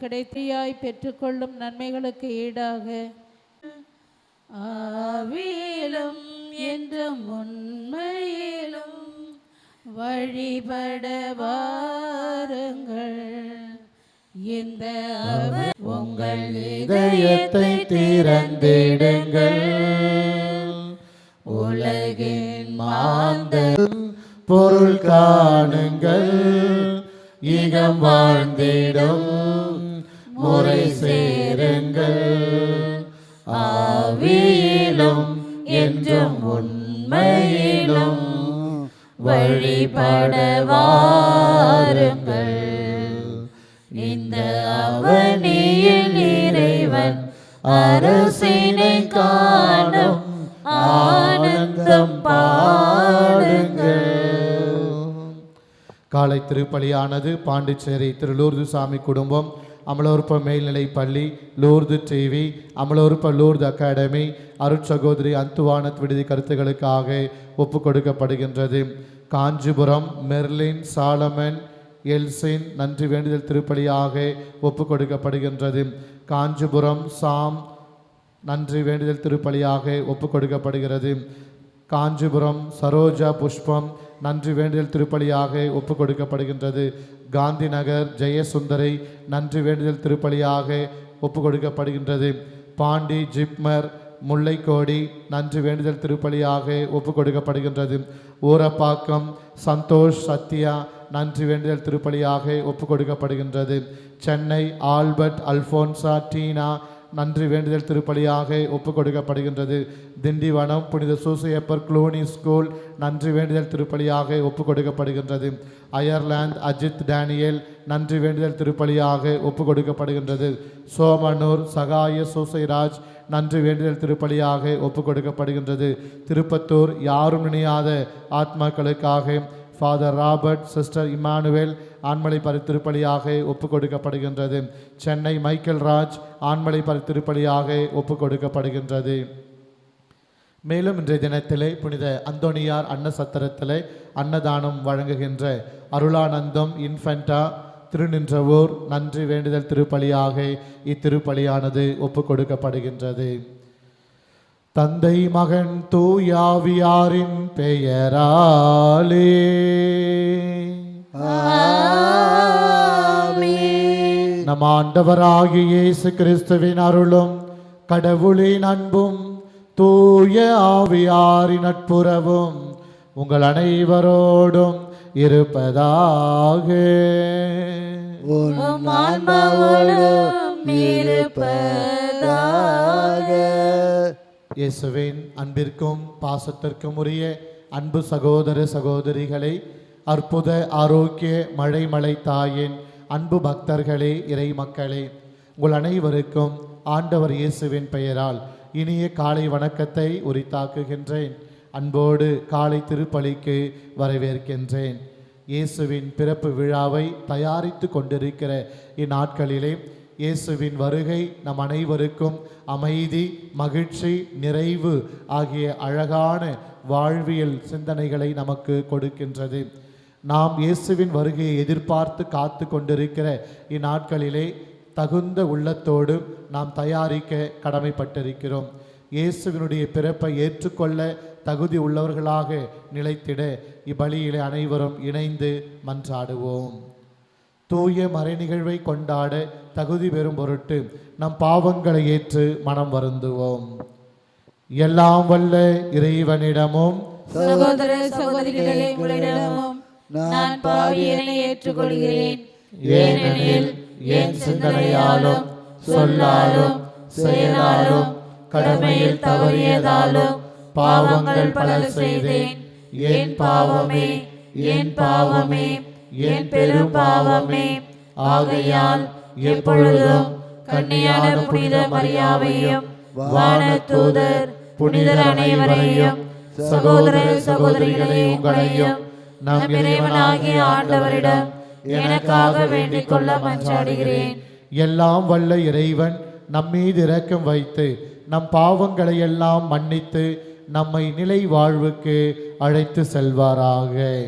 கிடைத்தியாய் பெற்றுக்கொள்ளும் நன்மைகளுக்கு ஈடாக. ஆவியிலும் என்றும் உண்மையிலும் வழிபட வாருங்கள். இந்த உங்கள் இதயத்தை திறந்திடுங்கள். உலகின் மாந்த பொருள் காணுங்கள். இகம் வாழ்ந்திடும். முறை சேருங்கள் ஆவியிலும் என்றும் உண்மையிலும் வழிபட வாருங்கள் இந்த அவனியில் இறைவன் அரசினை காணும் ஆனந்தம் பாடுங்கள். காலை திருப்பலியானது பாண்டிச்சேரி திருலூர்து சாமி குடும்பம் அமலோருப்ப மேல்நிலை பள்ளி Lourdes TV Amalorpava Lourdes academy அருட்சகோதரி அந்துவானத் விடுதி கருத்துக்களுக்காக ஒப்பு கொடுக்கப்படுகின்றது காஞ்சிபுரம் மெர்லின் சாலமன் எல்சின் நன்றி வேண்டுதல் திருப்பலியாக ஒப்பு கொடுக்கப்படுகின்றது காஞ்சிபுரம் சாம் நன்றி வேண்டுதல் திருப்பலியாக ஒப்பு கொடுக்கப்படுகிறது காஞ்சிபுரம் சரோஜா புஷ்பம் நன்றி வேண்டுதல் திருப்பலியாக ஒப்பு கொடுக்கப்படுகின்றது காந்தி நகர் ஜெயசுந்தரை நன்றி வேண்டுதல் திருப்பலியாக ஒப்பு கொடுக்கப்படுகின்றது பாண்டி ஜிப்மர் முல்லைக்கோடி நன்றி வேண்டுதல் திருப்பலியாக ஒப்பு கொடுக்கப்படுகின்றது ஊரப்பாக்கம் சந்தோஷ் சத்யா நன்றி வேண்டுதல் திருப்பலியாக ஒப்பு கொடுக்கப்படுகின்றது சென்னை ஆல்பர்ட் அல்போன்சா டீனா நன்றி வேண்டுதல் திருப்பலியாக ஒப்புக் கொடுக்கப்படுகின்றது திண்டிவனம் புனித சூசையப்பர் குளோனி ஸ்கூல் நன்றி வேண்டுதல் திருப்பலியாக ஒப்பு கொடுக்கப்படுகின்றது அயர்லாந்து அஜித் டேனியல் நன்றி வேண்டுதல் திருப்பலியாக ஒப்புக் கொடுக்கப்படுகின்றது சோமனூர் சகாய சூசைராஜ் நன்றி வேண்டுதல் திருப்பலியாக ஒப்புக் கொடுக்கப்படுகின்றது திருப்பத்தூர் யாரும் நினையாத ஆத்மாக்களுக்காக ஃபாதர் ராபர்ட் சிஸ்டர் இமானுவேல் ஆண்மலை பரித்திருப்பலியாக ஒப்பு கொடுக்கப்படுகின்றது சென்னை மைக்கேல் ராஜ் ஆண்மலை பரித்திருப்பலியாக ஒப்பு கொடுக்கப்படுகின்றது மேலும் இன்றைய தினத்திலே புனித அந்தோனியார் அன்ன சத்திரத்திலே அன்னதானம் வழங்குகின்ற அருளானந்தம் இன்ஃபென்டா திருநின்றவூர் நன்றி வேண்டுதல் திருப்பலியாக இத்திருப்பலியானது ஒப்பு கொடுக்கப்படுகின்றது தந்தை மகன் தூயாவியாரின் பெயராலே. நம் ஆண்டவராகிய இயேசு கிறிஸ்துவின் அருளும் கடவுளின் அன்பும் தூய ஆவியாரின் நட்புறவும் உங்கள் அனைவரோடும் இருப்பதாக. இயேசுவின் அன்பிற்கும் பாசத்திற்கும் உரிய அன்பு சகோதர சகோதரிகளை அற்புத ஆரோக்கிய மழை மலை தாயின் அன்பு பக்தர்களே இறை மக்களே உங்கள் அனைவருக்கும் ஆண்டவர் இயேசுவின் பெயரால் இனிய காலை வணக்கத்தை உரித்தாக்குகின்றேன். அன்போடு காலை திருப்பலிக்கு வரவேற்கின்றேன். இயேசுவின் பிறப்பு விழாவை தயாரித்து கொண்டிருக்கிற இந்நாட்களிலே இயேசுவின் வருகை நம் அனைவருக்கும் அமைதி மகிழ்ச்சி நிறைவு ஆகிய அழகான வாழ்வியல் சிந்தனைகளை நமக்கு கொடுக்கின்றது. நாம் இயேசுவின் வருகையை எதிர்பார்த்து காத்து கொண்டிருக்கிற இந்நாட்களிலே தகுந்த உள்ளத்தோடு நாம் தயாரிக்க கடமைப்பட்டிருக்கிறோம். இயேசுவினுடைய பிறப்பை ஏற்றுக்கொள்ள தகுதி உள்ளவர்களாக நிலைத்திட இப்பலியிலே அனைவரும் இணைந்து மன்றாடுவோம். தூய மறை நிகழ்வை கொண்டாட தகுதி பெறும் பொருட்டு நம் பாவங்களை ஏற்று மனம் வருந்துவோம். எல்லாம் வல்ல இறைவனிடமும் சகோதர சகோதரிகளே உங்களிடமும் நான் பாவியனை ஏற்றுக்கொள்கிறேன். ஏனெனில் என் சிந்தனையாலும் சொல்லாலும் செயலாலும் கடமையில் தவறியதாலும் பாவங்கள் பல செய்தேன். என் பாவமே என் பாவமே என் பெரும் பாவமே. ஆகையால் எப்பொழுதும் கண்ணியான புனித மரியாவையும் வானதூதர் புனிதர் அனைவரையும் சகோதர சகோதரிகளையும் உங்களையும் நம் இறைவனாகிய ஆண்டவரிடம் எனக்காக வேண்டிக் கொள்ள மன்றாடுகிறேன். எல்லாம் வல்ல இறைவன் நம்மீது இரக்கம் வைத்து நம் பாவங்களை எல்லாம் மன்னித்து நம்மை நிலை வாழ்வுக்கு அழைத்து செல்வாராக.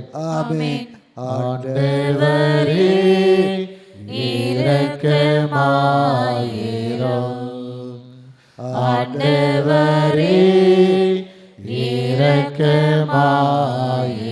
ஆண்டவரே இரக்கமாயிரும். ஆண்டவரே இரக்கமாயிரும்.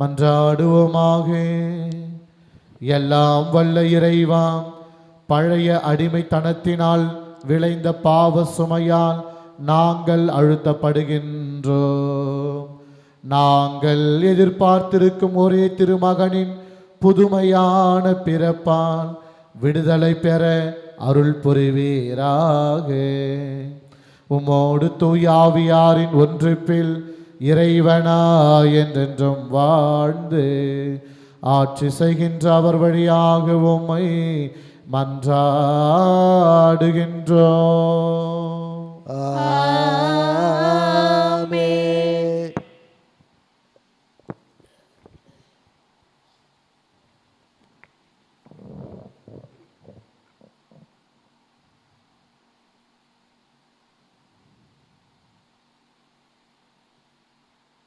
மன்றாடுவோமாக. எல்லாம் வல்ல இறைவா பழைய அடிமைத்தனத்தினால் விளைந்த பாவ சுமையால் நாங்கள் அழுத்தப்படுகின்றோம். நாங்கள் எதிர்பார்த்திருக்கும் ஒரே திருமகனின் புதுமையான பிறப்பால் விடுதலை பெற அருள் புரிவீராக. உமோடு தூயாவியாரின் ஒன்றிப்பில் இறைவனா என்றென்றும் வாழ்ந்து ஆட்சி செய்கின்ற அவர் வழியாக உம்மை மன்றாடுகின்றோம்.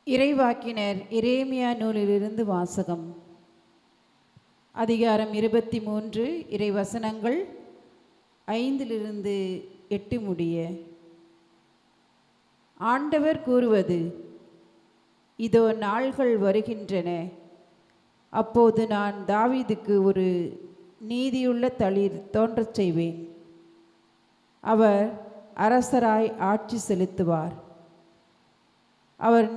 இறைவாக்கினர் இரேமியா நூலிலிருந்து வாசகம். அதிகாரம் இருபத்தி மூன்று இறைவசனங்கள் ஐந்திலிருந்து எட்டு முடிய. ஆண்டவர் கூறுவது இதோ நாள்கள் வருகின்றன. அப்போது நான் தாவீதுக்கு ஒரு நீதியுள்ள தளிர் தோன்றச் செய்வேன். அவர் அரசராய் ஆட்சி செலுத்துவார். அவர்